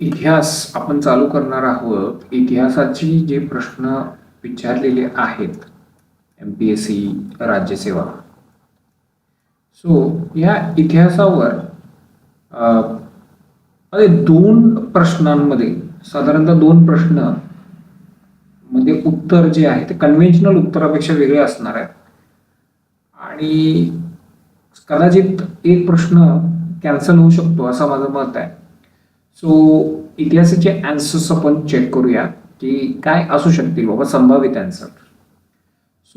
इतिहास आपण चालू करणार आहोत. इतिहासाची जे प्रश्न विचारलेले आहेत एम पी एस सी राज्यसेवा सो या इतिहासावर अ, दोन प्रश्नांमध्ये साधारणतः दोन प्रश्नमध्ये उत्तर जे आहे ते कन्व्हेन्शनल उत्तरापेक्षा वेगळे असणार आहे आणि कदाचित एक प्रश्न कॅन्सल होऊ शकतो असं माझं मत आहे. सो इतिहासाचे अँसर्स आपण चेक करूया की काय असू शकतील बाबा संभावित अँसर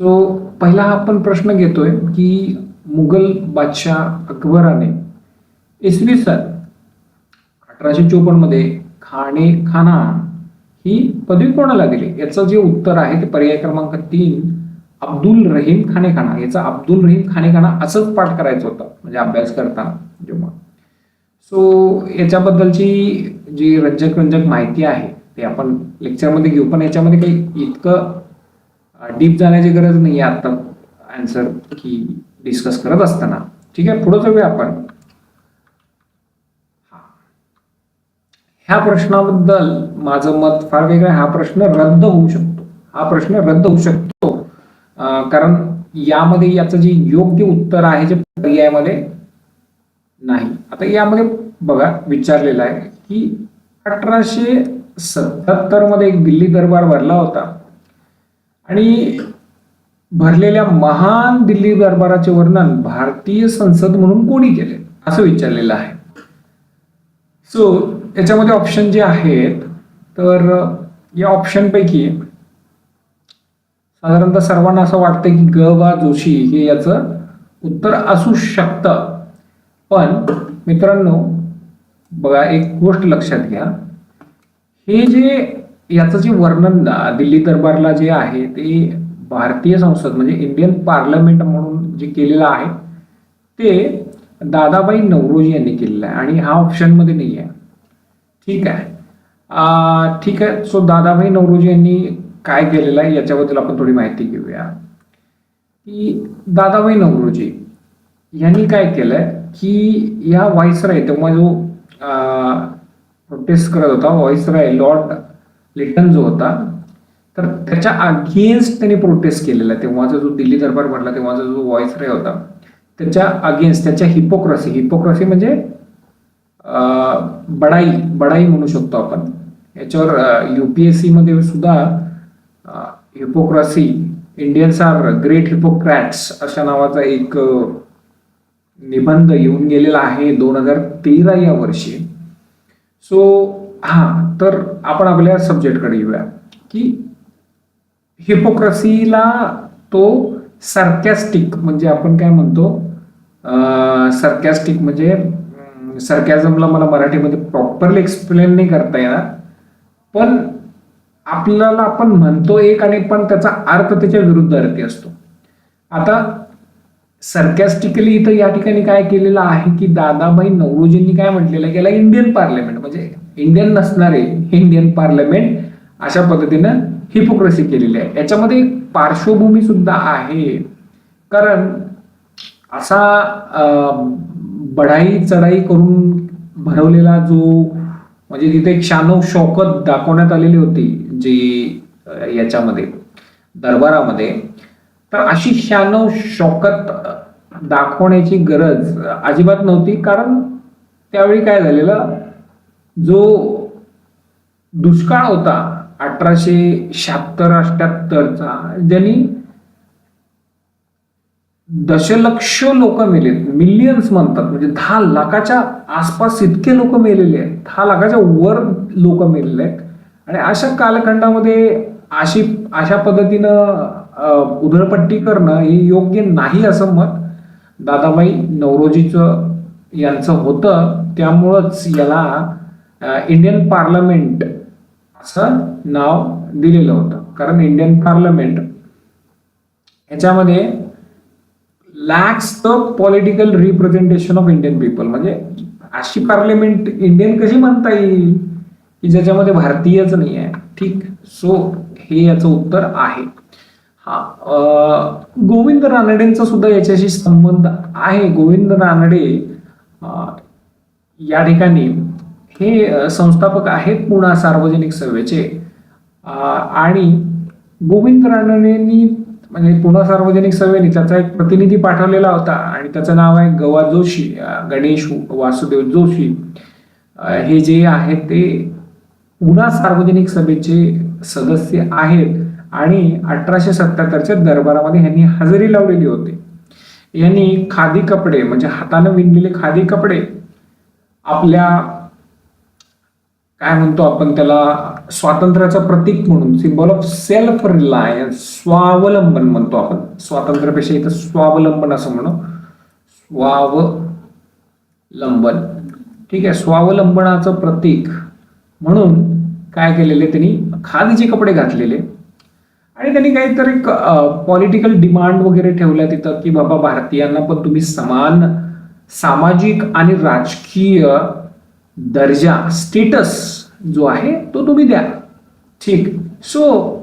सो पहिला आपण प्रश्न घेतोय की मुघल बादशाह अकबराने इसवी सन अठराशे चोपन्नमध्ये खाणे खाना ही पदवी कोणाला दिली? याचं जे उत्तर आहे ते पर्याय क्रमांक तीन अब्दुल रहीम खाने खाना याचा अब्दुल रहीम खाने खाना असंच पाठ करायचं होतं म्हणजे अभ्यास करताना जेव्हा. सो याच्याबद्दलची जी रंजक रंजक माहिती आहे ते आपण लेक्चरमध्ये घेऊ. पण याच्यामध्ये काही इतकं डीप जाण्याची गरज नाही आहे आता आन्सर की डिस्कस करत असताना. ठीक आहे? पुढे जाऊया आपण. ह्या प्रश्नाबद्दल माझं मत फार वेगळं हा प्रश्न रद्द होऊ शकतो. हा प्रश्न रद्द होऊ शकतो. कारण यामध्ये याचं जे योग्य उत्तर आहे जे पर्यायामध्ये नाही. आता यामध्ये बघा विचारलेलं आहे की अठराशे सत्याहत्तरमध्ये एक दिल्ली दरबार भरला होता. आणि भरलेल्या महान दिल्ली दरबाराचे वर्णन भारतीय संसद म्हणून कोणी केले? असं विचारलेलं आहे. सो याच्यामध्ये ऑप्शन जे आहेत तर या ऑप्शनपैकी साधारणतः सर्वांना असं वाटतं की ग वा जोशी हे याचं उत्तर असू शकतं. पण मित्रांनो बघा एक गोष्ट लक्षात घ्या. हे जे याचं जे वर्णन दिल्ली दरबारला जे आहे ते भारतीय संसद म्हणजे इंडियन पार्लमेंट म्हणून जे केलेलं आहे ते दादाबाई नवरोजी यांनी केलेलं आहे आणि हा ऑप्शनमध्ये नाही आहे. ठीक आहे. ठीक आहे सो दादाबाई नवरोजी यांनी काय केलेलं आहे याच्याबद्दल आपण थोडी माहिती घेऊया. की दादाबाई नवरोजी यांनी काय केलंय की या व्हाईसराय तेव्हा जो प्रोटेस्ट करत होता व्हाईसराय लॉर्ड लिटन जो होता तर त्याच्या अगेन्स्ट त्यांनी प्रोटेस्ट केलेला. आहे तेव्हाचा जो दिल्ली दरबार भरला तेव्हाचा जो व्हाईसराय होता त्याच्या अगेन्स्ट त्याच्या हिपोक्रसी हिपोक्रसी म्हणजे बडाई बडाई म्हणू शकतो आपण. याच्यावर युपीएससी मध्ये सुद्धा hypocrisy Indians are great hypocrites अशा नावाचा एक निबंध येऊन गेलेला आहे दोन हजार तेरा या वर्षी. सो हा तर आपण आपल्या सब्जेक्टकडे येऊया. की हिपोक्रसीला तो सरकॅस्टिक म्हणजे आपण काय म्हणतो? सरकॅस्टिक म्हणजे सरकॅझमला मला मराठीमध्ये प्रॉपरली एक्सप्लेन नाही करता येणार. पण आपल्याला आपण म्हणतो एक आणि पण त्याचा अर्थ त्याच्या विरुद्ध अर्थी असतो. आता सरकॅस्टिकली इथं या ठिकाणी काय केलेलं आहे की दादाबाई नवरोजींनी काय म्हटलेलं आहे? की याला इंडियन पार्लमेंट म्हणजे इंडियन नसणारे इंडियन पार्लमेंट अशा पद्धतीनं हिपोक्रेसी केलेली आहे. याच्यामध्ये एक पार्श्वभूमी सुद्धा आहे. कारण असा बढाई चढाई करून भरवलेला जो म्हणजे तिथे एक शानो शौकत दाखवण्यात आलेली होती जी याच्यामध्ये दरबारामध्ये तर अशी शानव शौकत दाखवण्याची गरज अजिबात नव्हती. कारण त्यावेळी काय झालेलं? जो दुष्काळ होता अठराशे शहात्तर अठ्याहत्तरचा ज्यांनी दशलक्ष लोक मेलेत. मिलियन्स म्हणतात. म्हणजे दहा लाखाच्या आसपास इतके लोक मेलेले आहेत. दहा लाखाच्या वर लोक मेलेले आहेत. आणि अशा कालखंडामध्ये अशी अशा पद्धतीनं उधळपट्टी करणं हे योग्य नाही असं मत दादाबाई नवरोजीचं यांचं होतं. त्यामुळंच याला इंडियन पार्लमेंट असं नाव दिलेलं होतं. कारण इंडियन पार्लमेंट याच्यामध्ये lacks the political representation of Indian people म्हणजे अशी पार्लमेंट इंडियन कशी म्हणता येईल? की ज्याच्यामध्ये भारतीयच नाही आहे ठीक. सो हे याचं उत्तर आहे. हा गोविंद रानडेंचा सुद्धा याच्याशी संबंध आहे. गोविंद रानडे या ठिकाणी हे संस्थापक आहेत पुणा सार्वजनिक सभेचे. आणि गोविंद रानडेंनी म्हणजे पुणा सार्वजनिक सभेने त्याचा एक प्रतिनिधी पाठवलेला होता आणि त्याचं नाव आहे गवा जोशी गणेश वासुदेव जोशी. हे जे आहेत ते पुणा सार्वजनिक सभेचे सदस्य आहेत. आणि अठराशे सत्याहत्तरच्या दरबारामध्ये ह्यांनी हजेरी लावलेली होती. यांनी खादी कपडे म्हणजे हातानं विणलेले खादी कपडे आपल्या काय म्हणतो आपण त्याला स्वातंत्र्याचं प्रतीक म्हणून सिम्बॉल ऑफ सेल्फ रिलायन्स स्वावलंबन म्हणतो आपण. स्वातंत्र्यापेक्षा इथं स्वावलंबन असं म्हणू. स्वावलंबन. ठीक आहे स्वावलंबनाचं प्रतीक म्हणून काय केलेले त्यांनी? खादीचे कपडे घातलेले. आणि त्यांनी काहीतरी पॉलिटिकल डिमांड वगैरे ठेवल्या तिथं की बाबा भारतीयांना पण तुम्ही समान सामाजिक आणि राजकीय दर्जा स्टेटस जो आहे तो तुम्ही द्या. ठीक. सो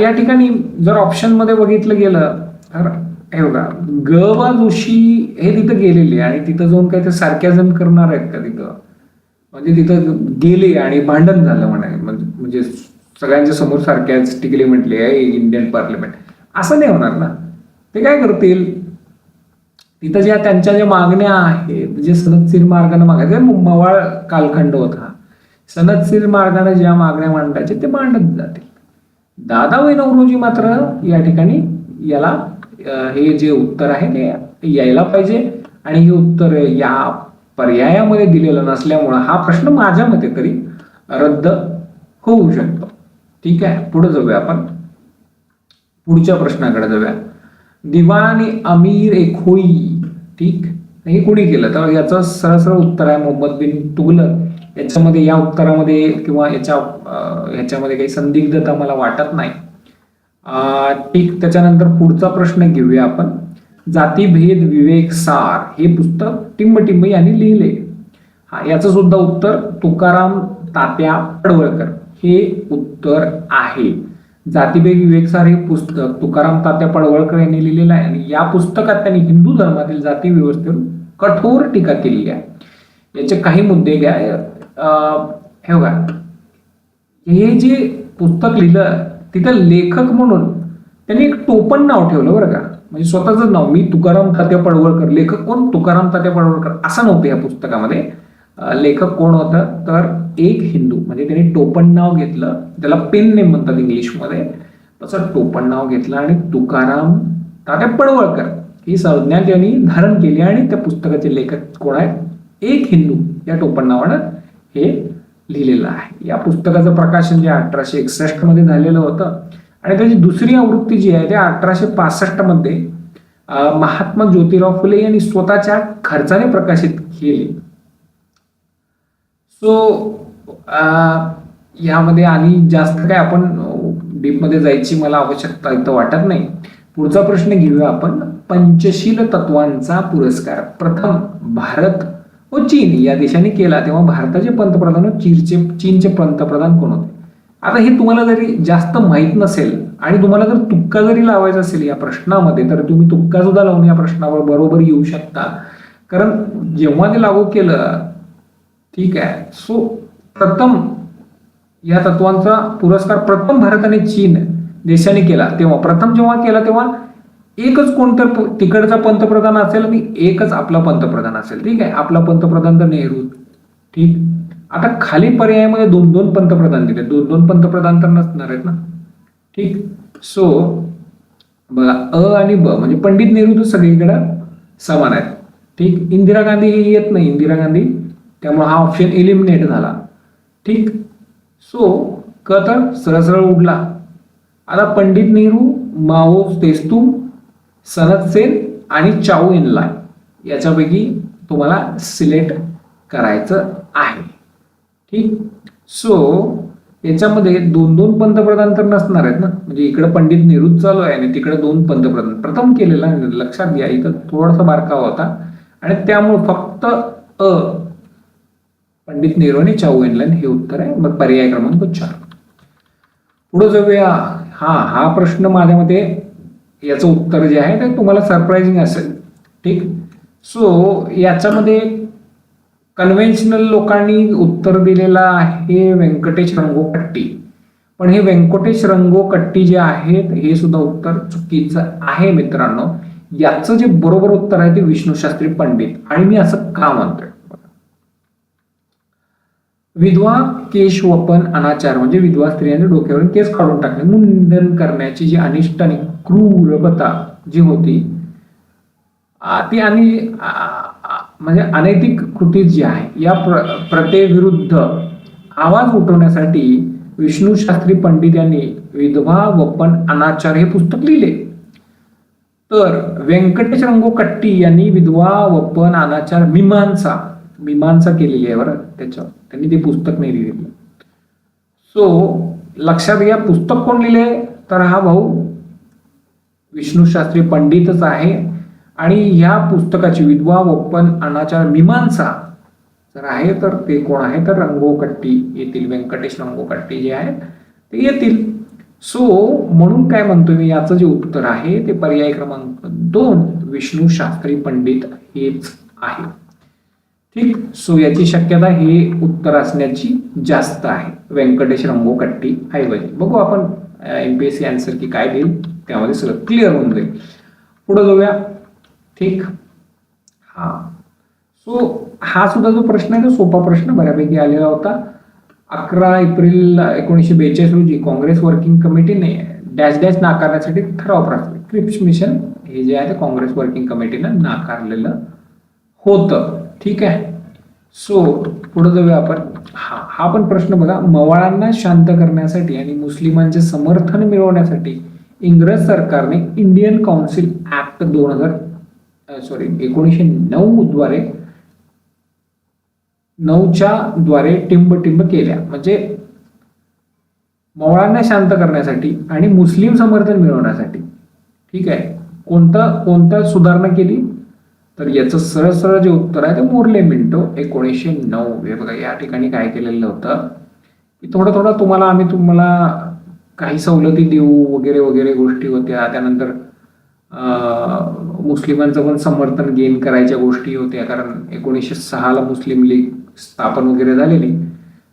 या ठिकाणी जर ऑप्शनमध्ये बघितलं गेलं तर हे बघा ग वा जोशी हे तिथं गेलेले आणि तिथं जाऊन काही ते सारख्याजण करणार आहेत का तिथं? म्हणजे तिथं गेले आणि भांडण झालं म्हणाय म्हणजे म्हणजे सगळ्यांच्या समोर सारख्याच टिकली म्हटली आहे इंडियन पार्लमेंट असं नाही होणार ना. ते काय करतील? तिथं ज्या त्यांच्या ज्या मागण्या आहेत जे सनदशीर मार्गाने मागायचे मवाळ कालखंड होता. सनदशीर मार्गाने ज्या मागण्या मांडायचे ते मांडत जातील. दादा वैनवरोजी मात्र या ठिकाणी याला हे जे उत्तर आहे ते यायला पाहिजे. आणि हे उत्तर या पर्यायामध्ये दिलेलं नसल्यामुळं हा प्रश्न माझ्या मते तरी रद्द होऊ शकतो. ठीक आहे? पुढे जाऊया आपण. पुढच्या प्रश्नाकडे जाऊया. दिवाणी अमीर एखोई ठीक? हे कोणी केलं? तर याचं सरळ उत्तर आहे मोहम्मद बिन तुगलक. याच्यामध्ये या उत्तरामध्ये किंवा याच्या याच्यामध्ये काही संदिग्धता मला वाटत नाही. ठीक. त्याच्यानंतर पुढचा प्रश्न घेऊया आपण. जातीभेद विवेक सार. हे पुस्तक टिंबटिंब यांनी लिहिले. हा याचं सुद्धा उत्तर तुकाराम तात्या पडवळकर हे उत्तर आहे. जातीभेद विवेकसार हे पुस्तक तुकाराम तात्या पडवळकर यांनी लिहिलेलं आहे आणि या पुस्तकात त्यांनी हिंदू धर्मातील जाती व्यवस्थेवर कठोर टीका केलेली आहे. याचे काही मुद्दे घ्या. अं, हे बघा. हे जे पुस्तक लिहिलं तिथं लेखक म्हणून त्यांनी एक टोपण नाव ठेवलं बरं का. म्हणजे स्वतःच नाव मी तुकाराम तात्या पडवळकर. लेखक कोण? तुकाराम तात्या पडवळकर. असं नव्हतं या पुस्तकामध्ये. लेखक कोण होतं? तर एक हिंदू. म्हणजे त्यांनी टोपण नाव घेतलं. त्याला पेन नेम म्हणतात इंग्लिशमध्ये. तसं टोपण नाव घेतलं आणि तुकाराम तात्या पडवळकर ही संज्ञा त्यांनी धारण केली आणि त्या पुस्तकाचे लेखक कोण आहेत? एक हिंदू या टोपण नावानं हे लिहिलेलं आहे. या पुस्तकाचं प्रकाशन जे अठराशे एकसष्टमध्ये झालेलं होतं आणि त्याची दुसरी आवृत्ती जी आहे ते अठराशे पासष्टमध्ये महात्मा ज्योतिराव फुले यांनी स्वतःच्या खर्चाने प्रकाशित केली. सो यामध्ये आणि जास्त काय आपण डीपमध्ये जायची मला आवश्यकता इथं वाटत नाही. पुढचा प्रश्न घेऊया आपण. पंचशील तत्वांचा पुरस्कार. प्रथम भारत व चीन या देशाने केला तेव्हा भारताचे पंतप्रधान व चीनचे चीनचे पंतप्रधान कोण होते? आता हे तुम्हाला जरी जास्त माहीत नसेल आणि तुम्हाला जर तुक्का जरी लावायचा असेल या प्रश्नामध्ये तर तुम्ही तुक्का सुद्धा लावून या प्रश्नावर बरोबर येऊ शकता. कारण जेव्हा ते लागू केलं ठीक आहे. सो प्रथम या तत्वांचा पुरस्कार प्रथम भारताने चीन देशाने केला. तेव्हा प्रथम जेव्हा केला तेव्हा एकच कोणतर तिकडचा पंतप्रधान असेल आणि एकच आपला पंतप्रधान असेल. ठीक आहे? आपला पंतप्रधान तर नेहरू. ठीक? आता खाली पर्यायामध्ये दोन दोन पंतप्रधान दिले. दोन दोन पंतप्रधान तर नसणार आहेत ना? ठीक? सो बघा अ आणि ब म्हणजे पंडित नेहरू तर सगळीकडे समान आहेत. ठीक? इंदिरा गांधी हे येत नाही. इंदिरा गांधी त्यामुळे हा ऑप्शन इलिमिनेट झाला. ठीक? सो क तर सरळ उडला. आता पंडित नेहरू माओ तेस्तू सनत सेन आणि चाऊ इनलाय याच्यापैकी तुम्हाला सिलेक्ट करायचं आहे. ठीक? सो याच्यामध्ये दोन दोन पंतप्रधान तर नसणार आहेत ना? म्हणजे इकडे पंडित नेहरू चालू आहे आणि तिकडे दोन पंतप्रधान. प्रथम केलेला लक्षात घ्या इथं थोडासा बारकावा होता. आणि त्यामुळे फक्त अ पंडित नेहरू आणि चाऊ हे उत्तर आहे. मग पर्याय क्रमांक चार. पुढे जाऊया. हा हा प्रश्न माझ्या मते याचं उत्तर जे आहे ते तुम्हाला सरप्राइझिंग असेल. ठीक? सो याच्यामध्ये कन्व्हेन्शनल लोकांनी उत्तर दिलेलं आहे व्यंकटेश रंगोकट्टी पण हे व्यंकटेश रंगोकट्टी जे आहेत हे सुद्धा उत्तर चुकीचं आहे मित्रांनो. याचं जे बरोबर उत्तर आहे ते विष्णू शास्त्री पंडित. आणि मी असं का म्हणतोय? विधवा केश वपन अनाचार म्हणजे विधवा स्त्रियांच्या डोक्यावरून केस काढून टाकणे मुंडन करण्याची जी अनिष्ट आणि क्रूरता जी होती ती आणि म्हणजे अनैतिक कृती जी आहे या प्र प्रथेविरुद्ध आवाज उठवण्यासाठी विष्णू शास्त्री पंडित यांनी विधवा वपन अनाचार हे पुस्तक लिहिले. तर व्यंकटेश रंगोकट्टी यांनी विधवा वपन अनाचार मीमांसा मीमांसा केलेली आहे बरं त्याच्यावर. त्यांनी ते पुस्तक नाही लिहिलेलं सो लक्षात घ्या पुस्तक कोण लिहिले? तर हा भाऊ विष्णूशास्त्री पंडितच आहे. आणि ह्या पुस्तकाची विधवा वपन अनाचार मीमांसा जर आहे तर ते कोण आहे? तर रंगोकट्टी येतील व्यंकटेश रंगोकट्टी जे आहेत ते येतील. सो म्हणून काय म्हणतो मी? याचं जे उत्तर आहे ते पर्याय क्रमांक दोन विष्णू शास्त्री पंडित हेच आहे. ठीक? सो याची शक्यता हे उत्तर असण्याची जास्त आहे. व्यंकटेश रंगोकट्टी ऐवजी. बघू आपण एमपीएससी आन्सर की काय देईल? त्यामध्ये सगळं क्लिअर होऊन जाईल. पुढे जाऊया. ठीक? हा. सो हा सुद्धा जो प्रश्न आहे तो सोपा प्रश्न बऱ्यापैकी आलेला होता. अकरा एप्रिल एकोणीसशे बेचाळीस रोजी काँग्रेस वर्किंग कमिटीने डॅश डॅश नाकारण्यासाठी ठराव प्राप्त क्रिप्स मिशन हे जे आहे ते काँग्रेस वर्किंग कमिटीनं नाकारलेलं होतं. ठीक आहे? सो पुढे जाऊया आपण. हा हा पण प्रश्न बघा. मवाळांना शांत करण्यासाठी आणि मुस्लिमांचे समर्थन मिळवण्यासाठी इंग्रज सरकारने इंडियन काउन्सिल ऍक्ट दोन हजार सॉरी एकोणीसशे नऊ द्वारे नऊच्या द्वारे टिंब केल्या. म्हणजे मवाळांना शांत करण्यासाठी आणि मुस्लिम समर्थन मिळवण्यासाठी. ठीक आहे? कोणता कोणता सुधारणा केली? तर याचं सरळ सरळ जे उत्तर आहे ते मोरले मिंटो एकोणीसशे नऊ. हे बघा या ठिकाणी काय केलेलं होतं? की थोडं थोडं तुम्हाला आम्ही तुम्हाला काही सवलती देऊ वगैरे वगैरे गोष्टी होत्या. त्यानंतर मुस्लिमांचं पण समर्थन गेन करायच्या गोष्टी होत्या. कारण एकोणीसशे सहाला मुस्लिम लीग स्थापन वगैरे झालेली.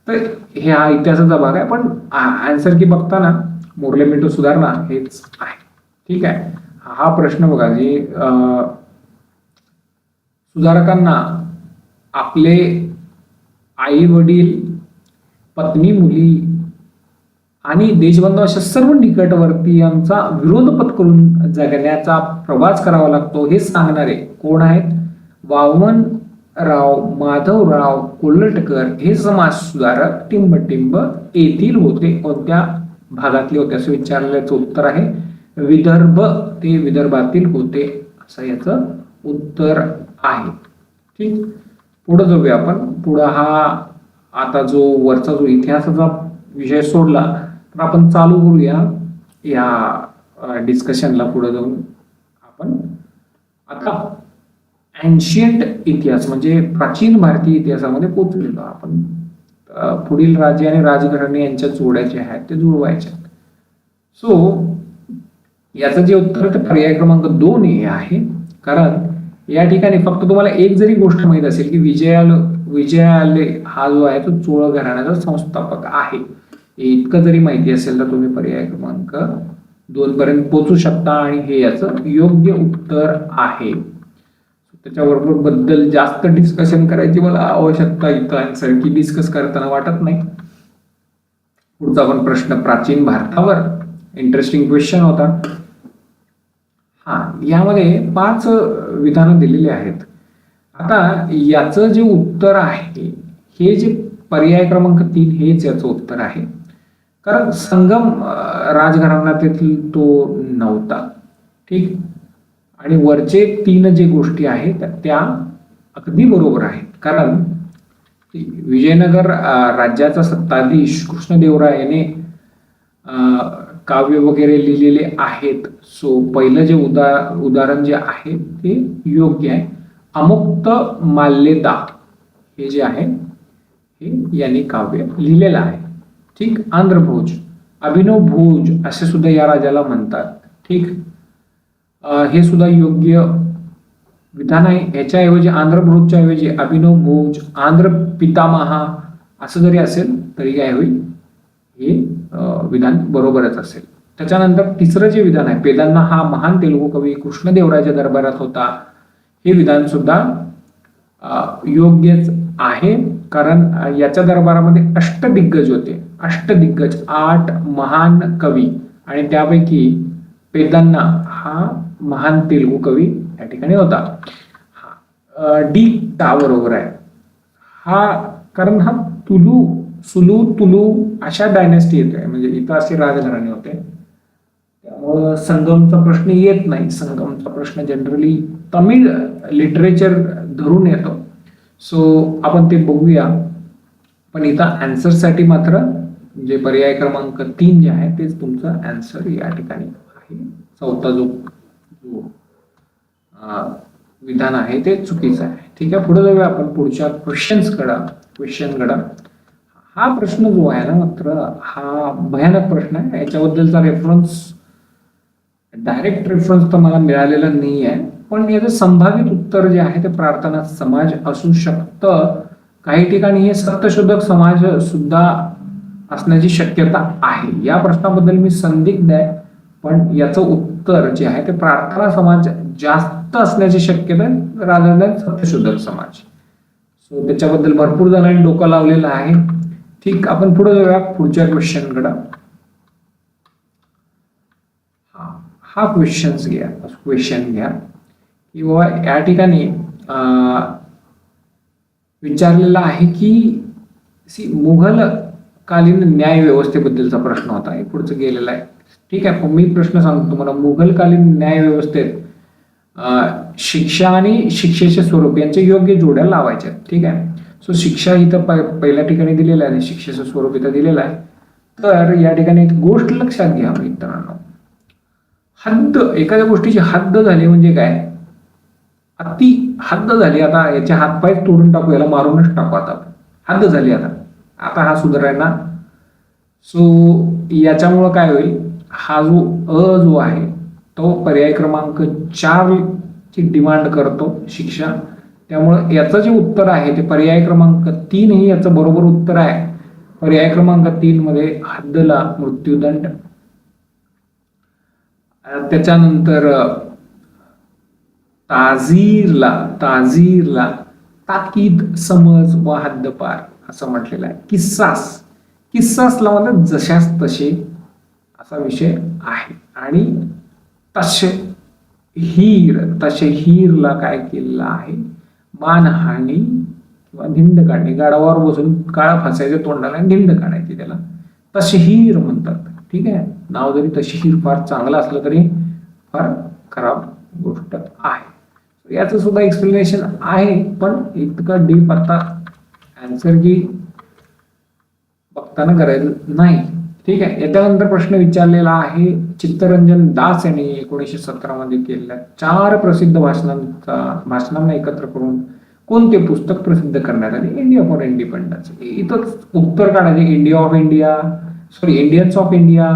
तर हे हा इतिहासाचा भाग आहे. पण आन्सर की बघताना मोरले मिंटो सुधारणा हेच आहे. ठीक आहे? हा प्रश्न बघा जे सुधारकांना आपले आई वडील पत्नी मुली आणि देशबंधू अशा सर्व निकटवर्तीयांचा विरोध पत्करून जगण्याचा प्रवास करावा लागतो हे सांगणारे कोण आहेत? वामनराव माधवराव कोल्हटकर हे समाज सुधारक टिंबटिंब येथील होते कोणत्या भागातले होते असं विचारल्याचं उत्तर आहे. विदर्भ ते विदर्भातील होते असं याचं उत्तर आहे. ठीक? पुढे जाऊया आपण. पुढं हा आता जो वरचा जो इतिहासाचा विषय सोडला तर आपण चालू करूया या डिस्कशनला पुढे जाऊन आपण. आता अँशियंट इतिहास म्हणजे प्राचीन भारतीय इतिहासामध्ये पोचलेलो आपण. पुढील राजे आणि राजघराणे यांच्या जोड्याचे आहेत ते जुळवायचे सो याचं जे उत्तर आहे ते पर्याय क्रमांक दोन हे आहे. कारण या ठिकाणी फक्त तुम्हाला एक जरी गोष्ट माहीत असेल की विजयाल विजयाले हा जो आहे तो चोळ घराण्याचा संस्थापक आहे. इतकं जरी माहिती असेल तर तुम्ही पर्याय क्रमांक दोन पर्यंत पोचू शकता आणि हे याचं योग्य उत्तर आहे. त्याच्याबरोबरबद्दल जास्त डिस्कशन करायची मला आवश्यकता इथं आन्सर की डिस्कस करताना वाटत नाही. पुढचा पण प्रश्न प्राचीन भारतावर. इंटरेस्टिंग क्वेश्चन होता. यामध्ये पाच विधानं दिलेली आहेत. आता याचं जे उत्तर आहे हे जे पर्याय क्रमांक तीन हेच याचं उत्तर आहे. कारण संगम राजघराणा राजघराण्यातील तो नव्हता. ठीक? आणि वरचे तीन जे गोष्टी आहेत त्या अगदी बरोबर आहेत. कारण विजयनगर राज्याचा सत्ताधीश कृष्णदेवरायाने याने काव्य वगैरे लिहिलेले आहेत. सो पहिलं जे उदा उदाहरण जे आहे ते योग्य आहे. अमुक्त माल्यदा हे जे आहे हे यांनी काव्य लिहिलेलं आहे. ठीक? आंध्रभोज अभिनव भोज असे सुद्धा या राजाला म्हणतात. ठीक? हे सुद्धा योग्य विधान आहे. ह्याच्याऐवजी आंध्र भोजच्या ऐवजी अभिनव भोज आंध्र पितामहा असं जरी असेल तरी काय होईल? हे विधान बरोबरच असेल. त्याच्यानंतर तिसरं जे विधान आहे पेदांना हा महान तेलुगू कवी कृष्णदेवरायाच्या दरबारात होता. हे विधान सुद्धा योग्यच आहे कारण याच्या दरबारामध्ये अष्टदिग्गज होते. अष्टदिग्गज आठ महान कवी. आणि त्यापैकी पेदांना हा महान तेलुगू कवी या ठिकाणी होता. डी टा बरोबर आहे. हा कारण हा तुलू सुलू तुलू अशा डायनेस्टी येतोय म्हणजे इथं असे राजघराणे होते. त्यामुळं संगमचा प्रश्न येत नाही. संगमचा प्रश्न जनरली तमिळ लिटरेचर धरून येतो. सो आपण ते बघूया. पण इथं अँसरसाठी मात्र जे पर्याय क्रमांक तीन जे आहे तेच तुमचं अँसर या ठिकाणी आहे. चौथा जो जो विधान आहे ते चुकीचं आहे. ठीक आहे? पुढे जाऊया आपण. पुढच्या क्वेश्चन्स कडा क्वेश्चन कडा. हा प्रश्न जो आहे ना मात्र हा भयानक प्रश्न आहे. याच्याबद्दलचा रेफरन्स डायरेक्ट रेफरन्स तर मला मिळालेला नाही आहे पण याचं संभावित उत्तर जे आहे ते प्रार्थना समाज असू शकतं. काही ठिकाणी हे सत्यशोधक समाज सुद्धा असण्याची शक्यता आहे. या प्रश्नाबद्दल मी संदिग्ध आहे. पण याचं उत्तर जे आहे ते प्रार्थना समाज जास्त असण्याची शक्यता आहे सत्यशोधक समाज. सो त्याच्याबद्दल भरपूर जणांनी डोकं लावलेलं आहे. ठीक आपण पुढे जाऊया पुढच्या क्वेश्चनकडे हा हा क्वेश्चन्स घ्या क्वेश्चन घ्या. की बाबा या ठिकाणी विचारलेला विचारलेलं आहे की सी मुघल कालीन न्याय व्यवस्थेबद्दलचा प्रश्न होता हे पुढचं गेलेला आहे. ठीक आहे मी प्रश्न सांगतो तुम्हाला मुघलकालीन न्याय व्यवस्थेत शिक्षा आणि शिक्षेचे स्वरूप यांचे योग्य जोड्या लावायच्या ठीक आहे? सो शिक्षा इथं प- पहिल्या ठिकाणी दिलेलं आहे शिक्षेचं स्वरूप इथं दिलेलं आहे. तर या ठिकाणी एक गोष्ट लक्षात घ्या मित्रांनो. हद्द एखाद्या गोष्टीची हद्द झाली म्हणजे काय? अति हद्द झाली आता याचे हातपाय तोडून टाकू याला मारूनच टाकू आता. हद्द झाली आता. आता हा सुधारायला सो याच्यामुळं काय होईल? हा जो अ जो आहे तो पर्याय क्रमांक चार ची डिमांड करतो शिक्षा. त्यामुळं याचं जे उत्तर आहे ते पर्याय क्रमांक तीन ही याचं बरोबर उत्तर आहे. पर्याय क्रमांक तीन मध्ये हद्दला मृत्यूदंड. त्याच्यानंतर ताजीरला ताजीरला ताकीद समज व हद्दपार असं म्हटलेलं आहे. किस्सास. किस्सासला म्हणजे जशास तसे असा विषय आहे. आणि तसे हीर तसे हीरला काय केलेलं आहे? मानहानी किंवा धिंड काढणे गाडावर बसून काळा फासायचं तोंडाला आणि धिंड काढायची त्याला. तशहीर म्हणतात. ठीक आहे? नाव जरी तशहीर फार चांगलं असलं तरी फार खराब गोष्ट आहे. याचं सुद्धा एक्सप्लेनेशन आहे पण इतकं डीप आता आन्सर की बघताना करायचं नाही. ठीक आहे. याच्यानंतर प्रश्न विचारलेला आहे चित्तरंजन दास यांनी एकोणीसशे सतरा मध्ये केलेल्या चार प्रसिद्ध भाषणांचा भाषणांना एकत्र करून कोणते पुस्तक प्रसिद्ध करण्यात आले? इंडिया फॉर इंडिपेंडन्स इथंच उत्तर काढायचे. India of India sorry Indians of India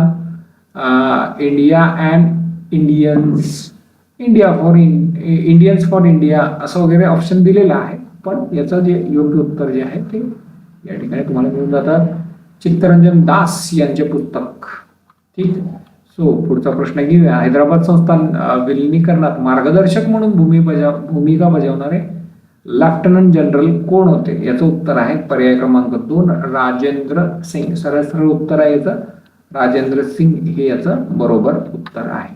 India and Indians India for Indians for India असं वगैरे ऑप्शन दिलेलं आहे. पण याचं जे योग्य उत्तर जे आहे ते या ठिकाणी तुम्हाला मिळून जातात. चित्तरंजन दास यांचे पुस्तक. ठीक? सो पुढचा प्रश्न घेऊया. हैदराबाद संस्थान विलिनीकरणात मार्गदर्शक म्हणून भूमी बजाव भूमिका बजावणारे लेफ्टनंट जनरल कोण होते? याचं उत्तर आहे पर्याय क्रमांक दोन राजेंद्र सिंग. सरळ सरळ उत्तर आहे याचं. राजेंद्र सिंग हे याचं बरोबर उत्तर आहे.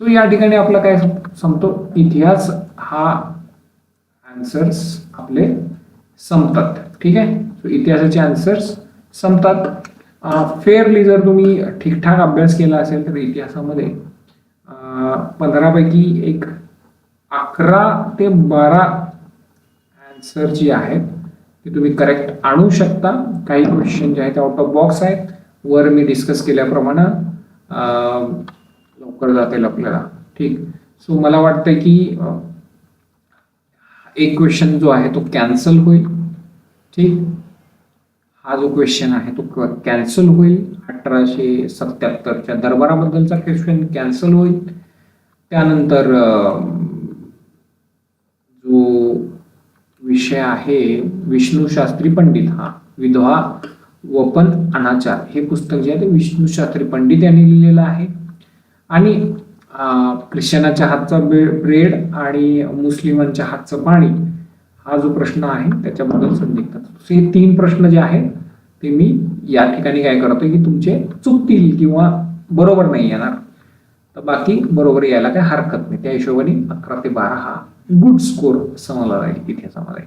सो या ठिकाणी आपला काय संपतो? इतिहास हा आन्सर्स आपले संपतात. ठीक आहे? सो इतिहासाचे आन्सर्स संपतात. फेअरली जर तुम्ही ठीकठाक अभ्यास केला असेल तर इतिहासामध्ये पंधरापैकी एक अकरा ते बारा आन्सर जी आहेत ते तुम्ही करेक्ट आणू शकता. काही क्वेश्चन जे आहेत ते आउट ऑफ बॉक्स आहेत. वर मी डिस्कस केल्याप्रमाणे लवकर जातील आपल्याला. ठीक. सो मला वाटतं की एक क्वेश्चन जो आहे तो कॅन्सल होईल. ठीक. हा जो क्वेश्चन आहे तो कॅन्सल होईल. अठराशे सत्याहत्तरच्या दरबाराबद्दलचा क्वेश्चन कॅन्सल होईल. त्यानंतर जो विषय आहे विष्णू शास्त्री पंडित हा विधवा वपन अनाचार हे पुस्तक जे आहे ते विष्णू शास्त्री पंडित यांनी लिहिलेलं आहे. आणि ख्रिश्चनाच्या हातचा ब्रेड आणि मुस्लिमांच्या हातचं पाणी हा जो प्रश्न आहे त्याच्याबद्दल संदिग्ध हे तीन प्रश्न जे आहेत ते मी या ठिकाणी काय करतो की तुमचे चुकतील किंवा बरोबर नाही येणार. तर बाकी बरोबर यायला काही हरकत नाही. त्या हिशोबाने अकरा ते बारा हा गुड स्कोर असं मला राहील इतिहासामध्ये.